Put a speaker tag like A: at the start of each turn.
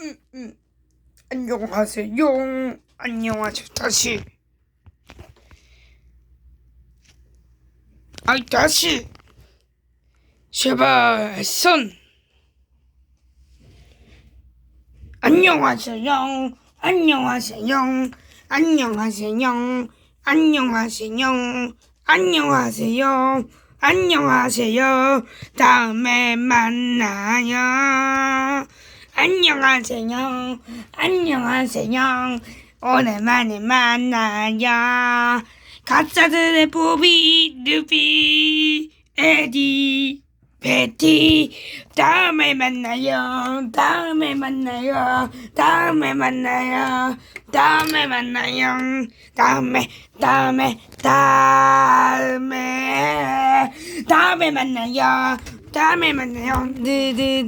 A: 음, 음. 안녕하세요. 안녕하세요. 다시. 아이 다시. 제발 손. 안녕하세요. 안녕하세요. 안녕하세요. 안녕하세요. 안녕하세요. 안녕하세요. 다음에 만나요. 안녕하세요. 안녕하세요. 오랜만에 만나요. 가짜들의 보비, 루비, 에디, 베티. 다음에 만나요. 다음에 만나요. 다음에 만나요. 다음에 만나요. 다음에, 다음에, 다음에, 다음에 만나요. 다음에 만나요. 드드드드드드드.